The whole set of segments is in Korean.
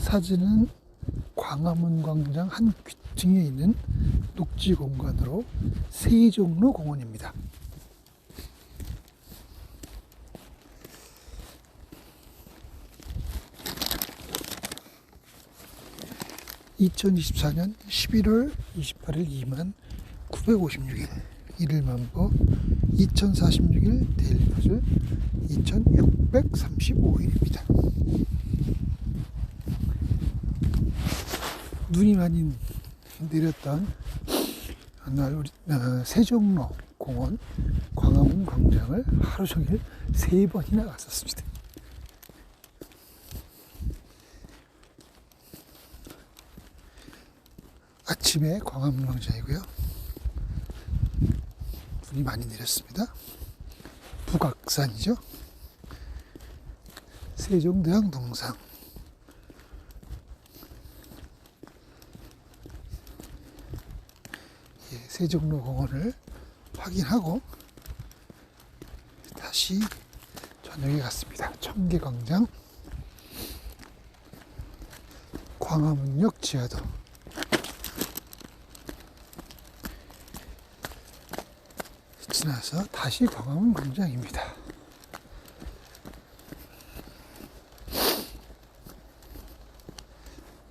사진은 광화문 광장 한 귀층에 있는 녹지 공간으로 세종로 공원입니다. (2024년 11월 28일 2만 956일) 일일 만보 2046일 데일리버즈 2635일입니다. 눈이 많이 내렸던 날 우리 어, 세종로 공원 광화문 광장을 하루 종일 세 번이나 갔었습니다. 아침에 광화문 광장이고요. 눈이 많이 내렸습니다. 북악산이죠. 세종대왕 동상. 세종로 공원을 확인하고 다시 저녁에 갔습니다. 청계광장, 광화문역 지하도. 지나서 다시 광화문 광장입니다.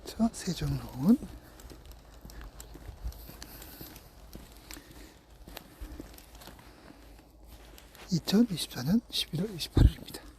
저 세종로원 (2024년 11월 28일입니다)